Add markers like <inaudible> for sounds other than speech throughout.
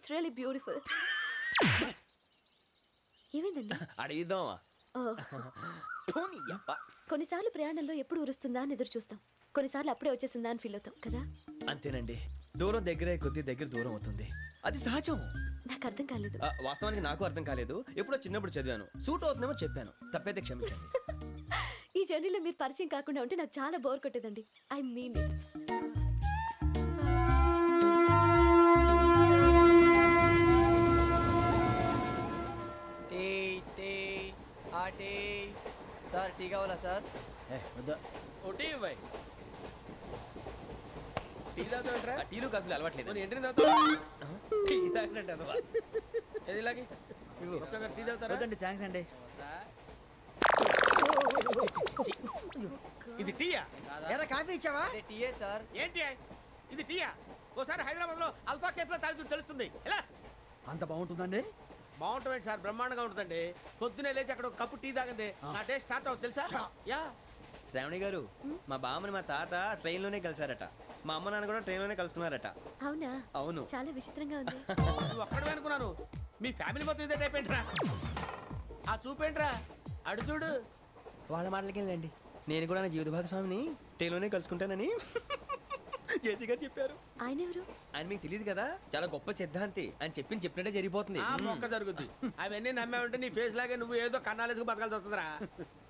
It's really beautiful ఏమైందండి? అడిగిద్దామా. కొన్నిసార్లు ప్రయాణంలో ఎప్పుడు ఉరుస్తుందా అని ఎదురు చూస్తాం. కొన్నిసార్లు అప్పుడే వచ్చేసిందా అని ఫీల్ అవుతాం కదా? అంతేనండి. దూరం దగ్గరే కొద్ది దగ్గర దూరం అవుతుంది. అది సహజం నాకు అర్థం కాలేదు. వాస్తవానికి నాకు అర్థం కాలేదు. ఎప్పుడో చిన్నప్పుడు చదివాను. సూట్ అవుతుందేమో చెప్పాను. తప్పైతే క్షమించండి. <laughs> ఈ జర్నీలో మీరు పరిచయం కాకుండా ఉంటే నాకు చాలా బోర్ కొట్టేదండి. ఐ మీన్ టీ టీ కావాలా సార్ ఒకటి ఇవ్వాయి టీ తాగుతాంట్రా టీలు కాఫీలు అలవాట్లేదు. ఎంట్రీ తాగుతావా? టీ తాగినట్టు అదవా. ఏది ఇలాగే? ఒక్కొక్కరు టీ తాగుతారా? వద్దండి థ్యాంక్స్ అండి. ఇది టీయా? ఎరా కాఫీ ఇచ్చావా? టీయే సార్. ఏంటి? ఇది టీయా? ఓసారి హైదరాబాద్లో అల్ఫా కేఫ్లో తాగుతూ తెలుస్తుంది. ఎలా? అంత బాగుంటుందండి. బాగుంటుంది సార్ బ్రహ్మాండంగా ఉంటుందండి. పొద్దునే లేచి అక్కడ ఒక కప్పు టీ తాగింది. నా డే స్టార్ట్ అవుతుంది తెలుసా? యా. శ్రావణి గారు మా బామ్మని మా తాత ట్రైన్లోనే కలిసారట. మా అమ్మ నాన్న కూడా ట్రైన్లోనే కలుస్తున్నారట. అవునా? అవును. చాలా విచిత్రంగా ఉంది. <laughs> నువ్వు ఒక్కడే అనుకున్నాను. మీ ఫ్యామిలీ మొత్తం ఇదే టైప్ ఏంట్రా? ఆ చూపేంట్రా అడు చూడు. వాళ్ళ మాటలకి వెళ్ళండి నేను కూడా నా జీవిత భాగస్వామిని ట్రైన్లోనే కలుసుకుంటానని. <laughs> జేసీ గారు చెప్పారు. ఆయన ఎవరు ఆయన మీకు తెలియదు కదా? చాలా గొప్ప సిద్ధాంతి. అని చెప్పింది చెప్పినట్టే జరిగిపోతుంది. ఆ మొక్క జరుగుద్ది. అవన్నీ నమ్మే ఉంటే నీ ఫేస్ లాగే నువ్వు ఏదో కన్నాలేసుకు బతకాల్సి వస్తుందిరా.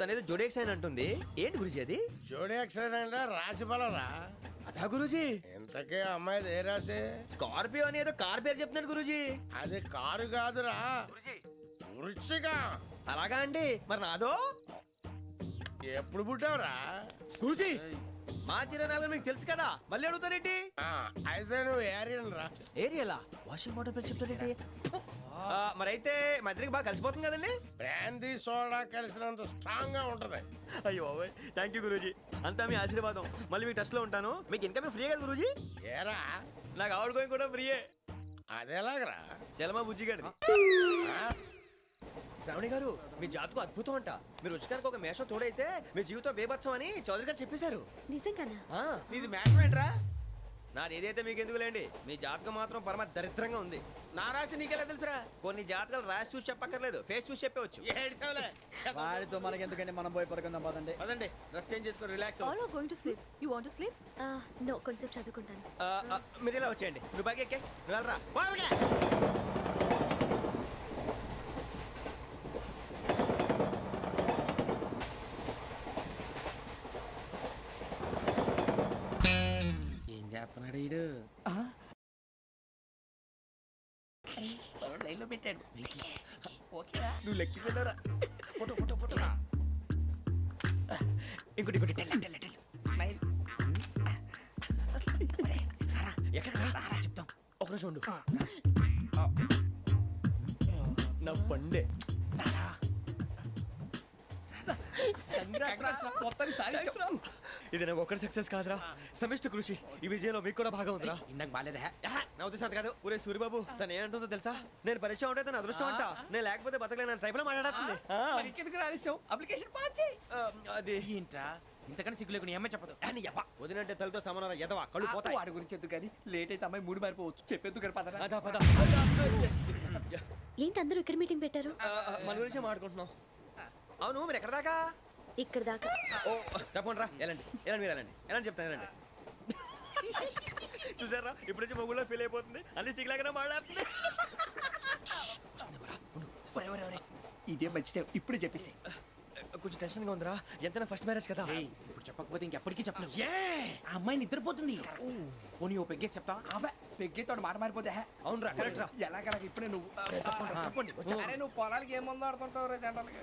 తనేదో జోడేక్స్ అని అంటుంది. ఏంటి గురుజీ అది? జోడి యాక్సిడెంట్ రాసి రా అదా గురుజీ. ఇంతకే అమ్మాయిది ఏ రాసి? స్కార్పియో అని ఏదో కార్ పేరు చెప్తున్నాడు గురుజీ. అది కారు కాదురా. వృచ్చిగా. అలాగా అండి. మరి నాదో? ఎప్పుడు పుట్టావురా? గురుజీ. మా చిరనాలు మీకు తెలుసు కదా. మళ్ళీ అడుగుతారేంటి ఆ, అయితే నువ్వు ఏరియన్ రా. ఏరియాలా? వాషింగ్ వాటర్ పేరు చెప్తారేంటి మరైతే మా ఇద్దరికి బాగా కలిసిపోతుంది కదండి? బ్రాందీ సోడా కలిసినంత స్ట్రాంగ్గా ఉంటది. అయ్యో థ్యాంక్ యూ గురూజీ. అంతా మీ ఆశీర్వాదం. మళ్ళీ మీకు టెస్ట్లో ఉంటాను. మీకు ఇన్కమ్ ఫ్రీ కదా గురూజీ? ఏరా? నాకు ఆవిడ గోయింగ్ కూడా ఫ్రీయే అదెలాగరా? చలమా బుజ్జి ఆ? శ్రావణి గారు మీ జాతకు అద్భుతం అంట. మీరు రుచికానికి ఒక మేషం తోడైతే మీ జీవితం బేబత్సం అని చౌదరి గారు చెప్పేశారు. నిజంగానా? ఆ, నీది మ్యాటర్ ఏంట్రా? నాది ఏదైతే మీకు ఎందుకులేండి మీ జాతకం మాత్రం పరమ దరిద్రంగా ఉంది. నా రాసి నీకెలా తెలుసురా? కొన్ని జాతకాలు రాసి చూసి చెప్పక్కర్లేదు ఫేస్ చూసి చెప్పవచ్చు. ఏడ్చావులే? వాడితో మనకి ఎందుకంటే మనం పోయి పడుకుందాం పదండి. పదండి డ్రెస్ చేంజ్ చేసుకొని relax All are going to sleep. You want to sleep? No కొంచెం చదువుకుంటాను. ఆ, ఆ, మీరు ఇలా వచ్చేయండి. నువ్వు బాగా ఎక్కే నువ్వు వెళ్ళరా. వాళ్ళకే నువ్వు లెక్కి వెళ్ళరా? ఫోటో ఫోటో ఫోటో ఇంకోటి ఇంకోటి టెల్ టెల్ టెల్. స్మైల్. ఎక్కడ రా చెప్తాం. ఒక నిమిషం ఉండు. నా పండే ఇది నాకు ఒక్కరి సక్సెస్ కాదురా. సమిష్టి కృషి. ఈ విజయంలో మీకు కూడా భాగం ఉందిరా. ఇందాక బాగాలేదా. నా ఉద్దేశం కాదు. ఊరే సూర్యబాబు తను ఏమంటుందో తెలుసా? నేను పరిచయం ఉంటే తన అదృష్టం అంట. నేను లేకపోతే బతకలేను ట్రైబ్లో మాట్లాడుతుంది అప్లికేషన్ పాస్ చేయి. అది. ఏంట్రా? ఇంతకన్నా సిగ్గు లేకుండా ఏమై చెప్పదు. అని యవ్వ, వదినంటే తలతో సమానం ఎదవా కళ్ళు పోతాయి. వాడి గురించి ఎందుకు కానీ? లేట్ అయితే అమ్మాయి మూడు మారిపోవచ్చు. చెప్పేందుకు కానీ అదా పద ఏంటి అందరూ ఇక్కడ మీటింగ్ పెట్టారు? మన గురించి మాట్లాడుకుంటున్నాం. అవును మీరు ఎక్కడ దాకా? ఇక్కడ దాకా. ఓ తప్పకుండా రా. వెళ్ళండి వెళ్ళండి మీరు వెళ్ళండి వెళ్ళండి చెప్తాను వెళ్ళండి చూసారా? ఇప్పుడు నుంచి మొగుల్లో ఫీల్ అయిపోతుంది. అన్ని సిగ్లాగానే మాట్లాడుతుంది. ఇదే మంచి టైం ఇప్పుడు చెప్పేసి కొంచెం టెన్షన్గా ఉందిరా. ఎంతైనా ఫస్ట్ మ్యారేజ్ కదా. ఏయ్, ఇప్పుడు చెప్పకపోతే ఇంకెప్పటికీ చెప్పలేవు. ఆ అమ్మాయి నిద్రపోతుంది. పోనీ ఓ పెగ్గేసి చెప్తావా అబ్బా పెగ్గేతోడు మాట మారిపోతే హే. అవునరా కరెక్ట్ రా. ఎలాగలా ఇప్పుడే నువ్వు? తప్పండి వచ్చా అరే నువ్వు పొలాలకి ఏం మందు ఆడుతుంటావు రే జనరల్గా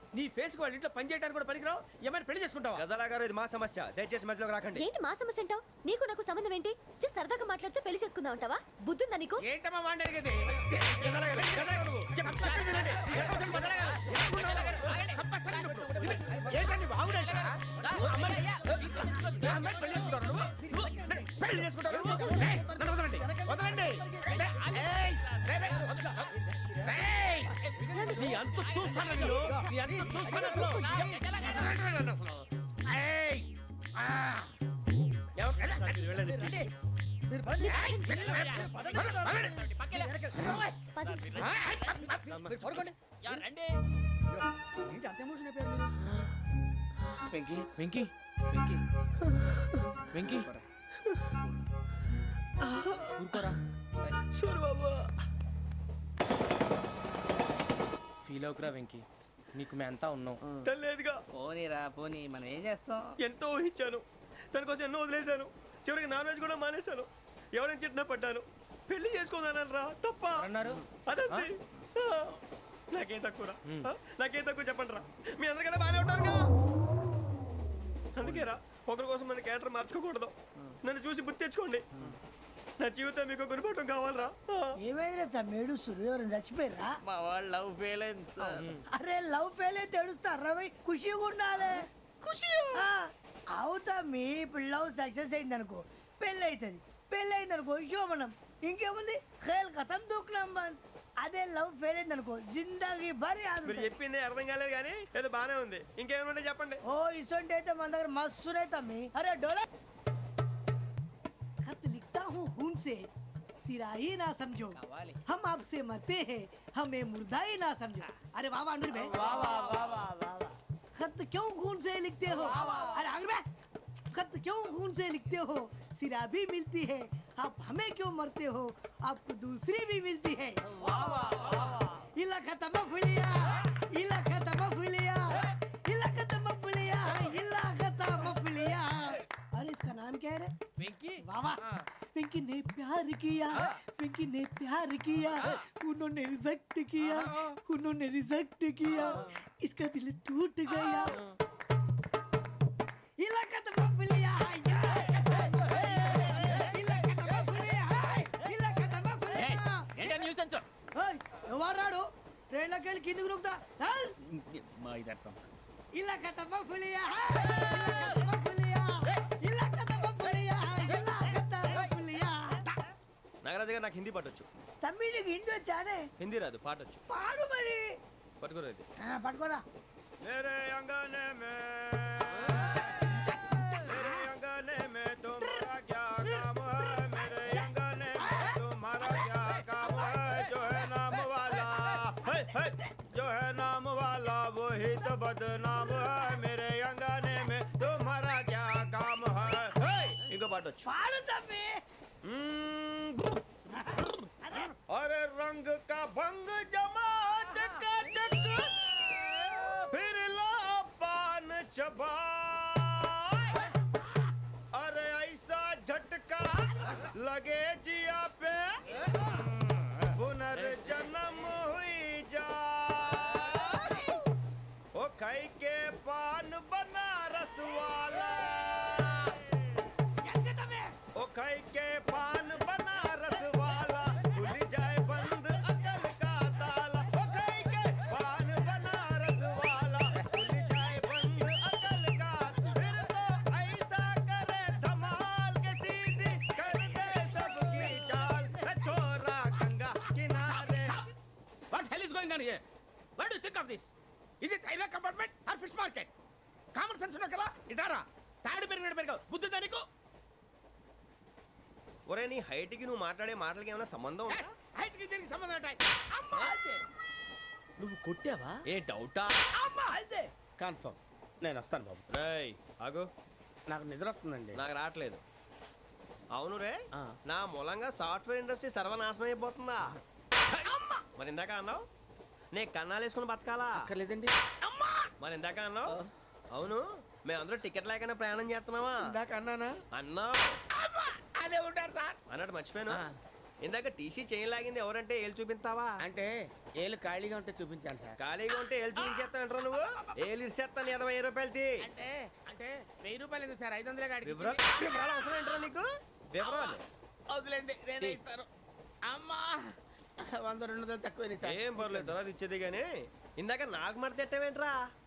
నీ ఫేస్ వాళ్ళ ఇంట్లో పని చేయడానికి కూడా పనికిరావు? ఏమైనా పెళ్ళి చేసుకుంటావా? గజాలా గారు ఇది మా సమస్య. దయచేసి మధ్యలోకి రాకండి. ఏంటి మా సమస్య అంటావు? నీకు నాకు సంబంధం ఏంటి? just సరదాగా మాట్లాడితే పెళ్ళి చేసుకుందాం అంటావా? బుద్ధుందా నీకు? ఏంటమ్మా వాడిని అడిగేది. ఏంటండి బాగుడేంట? పెళ్ళి పెళ్ళి నన్ను వదలండి. వదలండి. అంత చూస్తాను నేను నీ అంత చూస్తాను అసలు. ఎవరు-? వెంకీ. వెంకీ. వెంకీ. వెంకీ. ఊరుకోరా. సూరు బాబు. ఫీల్ అవుకురా వెంకీ. నీకు మేమంతా ఉన్నాం. తెలియదుగా. పోనీరా పోనీ మనం ఏం చేస్తాం? ఎంతో ఊహించాను. దానికోసం ఎన్నో వదిలేశాను. చివరికి నాన్ వెజ్ కూడా మానేశాను. ఎవరైనా తిట్టినా పడ్డాను. పెళ్ళి చేసుకుందానని రా. తప్ప. అన్నారు అదంతే. ఆ, నాకేం తక్కువ రా నాకేం తక్కువ చెప్పండి రా. మీ అందరికన్నా బాగానే ఉంటారు కదా. అందుకే రా ఒకరి కోసం మన క్యారెక్టర్ మార్చుకోకూడదు. నన్ను చూసి గుర్తు తెచ్చుకోండి. నా జీవితం మీకు గురిపటం కావాలరా ఆ. ఏమైనా తమ్మేడు సురవరం చచ్చిపోయిరా మా వాళ్ళు లవ్ ఫెయిల్ అయింది సార్ అరే లవ్ ఫెయిల్ అయితే ఏడుస్తారా భయ్ ఖుషిగా ఉండాలి ఖుషి అవుతా మీ ఇప్పుడు లవ్ సక్సెస్ అయింది అనుకో పెళ్ళి అవుతుంది పెళ్ళి అయింది అనుకో శోభనం ఇంకేముంది ఖేల్ కథం దూకునాం బాన్ అదే లవ్ ఫెయిల్ అయింది అనుకో జిందాగీ భారీ మీరు చెప్పింది అర్థం కాలేదు కానీ ఏదో బాగానే ఉంది ఇంకేమైనా చెప్పండి ఓ ఇసొంటి అయితే మన దగ్గర మస్తునే తమ్మి అరే డోలా खत लिखता हूँ खून से सिरा ही ना समझो। हम आपसे मरते हैं हमें मुर्दा ही ना समझो। अरे वाह वाह अनुर भाई। वाह वाह वाह वाह वाह खत क्यों खून से लिखते हो? अरे अनुर भाई खत क्यों खून से लिखते हो? सिरा भी मिलती है आप हमें क्यों मरते हो? आपको दूसरी भी मिलती है। इला खत्म फुलिया इला खत्म फुलिया इला खत्म फुलिया इला खत्म फुलिया। अरे इसका नाम क्या है रे? वाह वाह। पिंकी ने प्यार किया पिंकी ने प्यार किया उन्होंने रिजेक्ट किया उन्होंने रिजेक्ट किया इसका दिल टूट गया इलाका तो बबलिया इलाका तो बबलिया इलाका तो बबलिया ఏంటా న్యూసెన్స్ ఏయ్, ఎవరాడు ట్రైన్లోకి వెళ్ళి కిందికి నొక్కుతా మా ఇదర్శం ఇలాక తప్ప పులియా ఇలాక తప్ప పులియా నాగరాజు గారు నాకు హిందీ పాటొచ్చు తమ్మి నీకు హిందీ వచ్చానే హిందీ రాదు పాటొచ్చు పాడు మరి పట్టుకోలేదు ఆ, పట్టుకోరా मेरे अंगने में मेरे अंगने में तुम्हारा क्या काम है मेरे अंगने में तुम्हारा क्या काम है जो है नाम वाला है, है, जो है नाम वाला वही तो बदनाम है मेरे अंगने में तुम्हारा क्या काम है है, इनको बाटो పాడు తమ్మి Oh! ఉన్నా కదా ఇటారా? తాడు పెరిగినట్టు పెరగవు. బుద్ధి దానికి ఒరే నీ హైట్కి నువ్వు మాట్లాడే మాటలకి ఏమైనా సంబంధం ఉందా? హైట్కి దీనికి సంబంధం ఉంటాయి అమ్మా! అదే నువ్వు కొట్టావా? ఏ డౌటా? అమ్మా! అదే కన్ఫర్మ్. నేను వస్తాను బాబు. రేయ్ ఆగు. నాకు నిద్ర వస్తుందండి. నాకు రావట్లేదు. అవును రే ఆ. నా మూలంగా సాఫ్ట్వేర్ ఇండస్ట్రీ సర్వనాశనం అయిపోతుందా? మరి ఇందాక అన్నావు నే కన్నాలు వేసుకుని బతకాలా? అక్కర్లేదండి. అమ్మా! మరి ఇందాక అన్నావు అవును. మేమందరూ టికెట్ లేకుండా ప్రయాణం చేస్తున్నావా? ఇందాక అన్నానా? అమ్మా అదే ఉంటారు సార్. అన్నట్టు మర్చిపోయాను. ఇందాక టీసీ చేయి లాగింది ఎవరంటే ఏళ్ళు చూపిస్తావా? అంటే ఏళ్ళు ఖాళీగా ఉంటే చూపించాను సార్. ఖాళీగా ఉంటే ఏళ్ళు చూపించేస్తావు నువ్వు? ఏళ్ళు ఇచ్చేస్తాను ఇరవై ఐదు రూపాయలు తీ అంటే అంటే వెయ్యి రూపాయలు ఎందుకు సార్? ఐదు వందలే కాడికి వివరాలు వివరాలు అవసరం ఏంట్రా నీకు? వివరాలు. వదిలేండి నేనే ఇస్తాను. అమ్మా! వంద రెండు వందలు తక్కువ ఏం పర్లేదు తర్వాత ఇచ్చేది కానీ ఇందాక నాకు మడత పెట్టావేంట్రా చెప్పు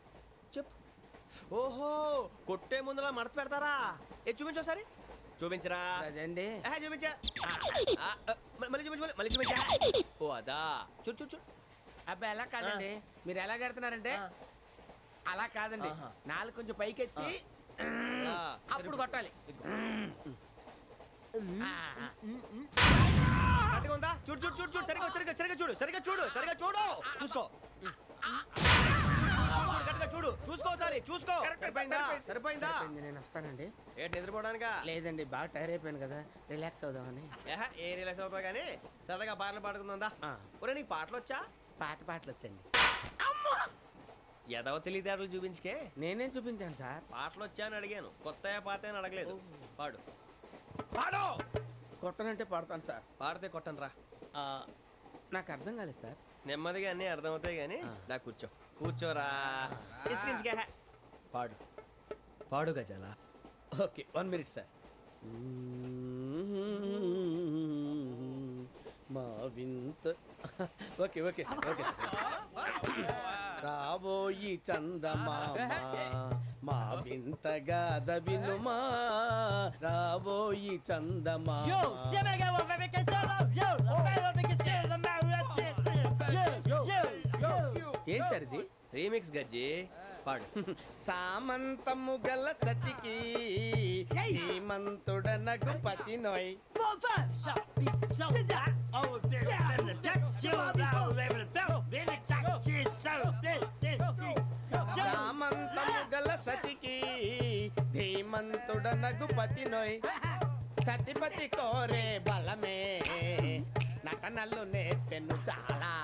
ఓహో కొట్టే ముందులా మడత పెడతారా? ఏ చూపించు ఒకసారి. చూపించరా. అదండి ఆహా, చూపించా. ఆ, ఆ, మ- మళ్ళీ చూపించు మళ్ళీ- మళ్ళీ చూపించా. ఓ అదా. చూడు చూడు చూడు. అబ్బాయి ఎలా కాదండి. మీరు ఎలా కడుతున్నారంటే అలా కాదండి. నాలుగు కొంచెం పైకెత్తి ఆ, అప్పుడు కొట్టాలి. ఆ, ఆ. కరెక్ట్గా ఉందా? చూడు చూడు చూడు చూడు. సరిగా సరిగా సరిగా చూడు. సరిగా చూడు. సరిగా చూడు చూసుకో. చూడు, చూసుకో ఒకసారి చూసుకో. సరిపోయిందా? సరిపోయిందా. సరిపోయింది, నేను వస్తానండి. ఏంటి నిద్రపోవడానికా? లేదండి బాగా టైర్ అయిపోయాను కదా రిలాక్స్ అవుదామని. ఏహ, ఏ రిలాక్స్ అవుతావు కానీ సరదాగా పాటలు పాడుకుందా ఆ. ఒరే నీకు పాటలు వచ్చా పాత పాటలు వచ్చండి ఎదవ తెలివితేటలు చూపించుకే? నేనేం చూపించాను సార్? పాటలు వచ్చా అని అడిగాను. కొత్త పాత అని అడగలేదు. పాడు. పాడు! కొట్టనంటే పడతాను సార్. పాడితే కొట్టను రా ఆ, నాకు అర్థం కాలేదు సార్. నెమ్మదిగా అన్నీ అర్థమవుతాయి కానీ దా కూర్చో. కూర్చోరా. ఇసుకించుకే పాడు. పాడు గజాల? Okay one minute sir. మా వింత. ఓకే ఓకే సార్ ఓకే రాబోయి చందమామ మా వింత గాథ వినుమా. రాబోయి చందమామ. ఇది రీమిక్స్ గజ్జి. పాడు. సామంతము గల సతికి హేమంతుడనగు పతి నోయ్. సామంతము గల సతికి ధీమంతుడనగు పతి నోయ్. సతిపతి కోరే బలమే. నటనలు నేర్పెను చాలా.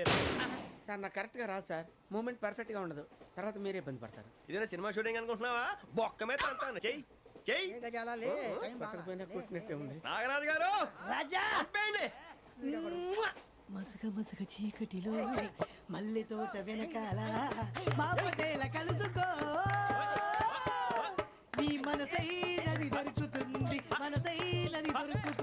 చేయరు? సార్ నాకు కరెక్ట్గా రాదు సార్. మూమెంట్ పర్ఫెక్ట్గా ఉండదు. తర్వాత మీరే ఇబ్బంది పడతారు. ఇదేనా సినిమా షూటింగ్ అనుకుంటున్నావా? బొక్క మీద అంటాను. చెయ్యి. చెయ్యి. పట్టకపోయినా కొట్టినట్టే ఉంది. నాగరాజు గారు! రాజా! మసగ మసగ చీకటిలో మల్లె తోట వెనకాల మా పటేల కలుసుకో నీ మనసైనది దొరుకుతుంది. మనసైనది దొరుకుతుంది.